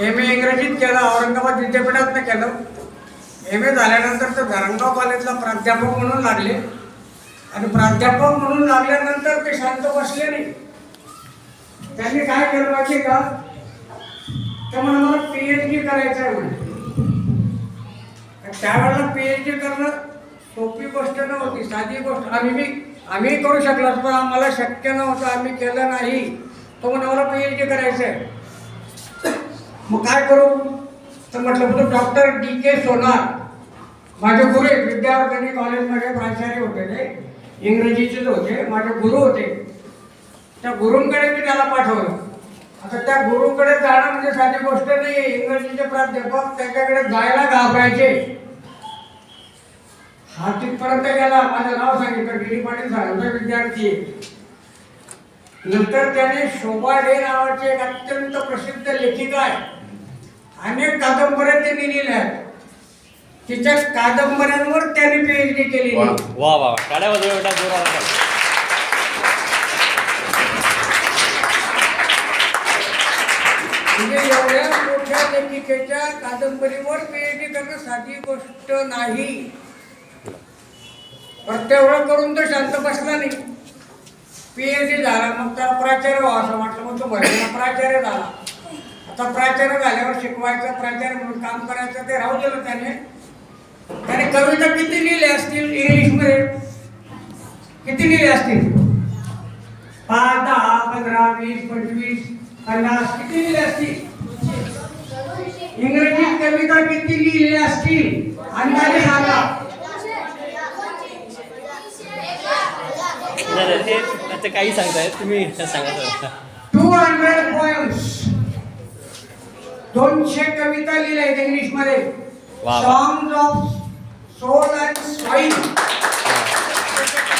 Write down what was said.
M A इंग्रजीत केलं औरंगाबाद विद्यापीठातनं केलं. एम ए झाल्यानंतर तर धरणगाव कॉलेजला प्राध्यापक म्हणून लागले. आणि प्राध्यापक म्हणून लागल्यानंतर ते शांत बसले नाही. त्यांनी काय केलं माहिती का? तर म्हणा मला पी एच डी करायचं आहे म्हणजे त्यावेळेला पी एच डी करणं सोपी गोष्ट नव्हती साधी गोष्ट. आम्ही मी आम्ही करू शकलो पण आम्हाला शक्य नव्हतं आम्ही केलं नाही. तो म्हणा मला पी एच डी करायचं आहे. मग काय करू? तर म्हटलं बघ डॉक्टर डी के सोनार माझे गुरु आहेत विद्यार्थी कॉलेजमध्ये प्राचार्य होते ते. इंग्रजीचेच होते. माझे गुरु होते. त्या गुरूंकडे मी त्याला पाठवलं. आता त्या गुरुकडे जाणं म्हणजे साधी गोष्ट नाही इंग्रजीचे प्राध्यापक त्याच्याकडे जायला घाबरायचे. हा तिथपर्यंत गेला. माझं नाव सांगितलं. गिरी पाटील साहेबांचा विद्यार्थी आहे. नंतर त्याने शोभा डे नावाची एक अत्यंत प्रसिद्ध लेखिका आहे. अनेक कादंबऱ्या त्यांनी लिहिल्या. आहेत तिच्या कादंबऱ्यांवर त्याने पीएचडी आहे. वा. वा काड्या वाजवा बेटा जोरात आता. म्हणजे एवढ्या मोठ्या लेखिकेच्या कादंबरीवर पीएचडी करणं साधी गोष्ट नाही. पण तेवढं करून तो शांत बसला नाही. पीएचडी झाला मग त्याला प्राचार्य व्हावं असं वाटलं मग तो भरलेला प्राचार्य झाला. आता प्राचार्य झाल्यावर शिकवायचं प्राचार्य म्हणून काम करायचं ते राहू दिलं त्याने. त्याने कविता किती लिहिल्या असतील इंग्लिशमध्ये? किती लिहिल्या असतील? पाच दहा पंधरा वीस पंचवीस पन्नास किती लिहिले असतील? इंग्रजीत कविता किती लिहिल्या असतील? अंदाजे सांगा. काही सांगताय तुम्ही सांगा सर. टू हंड्रेड पोएम्स दोनशे कविता लिहिल्या आहेत इंग्लिशमध्ये. Songs of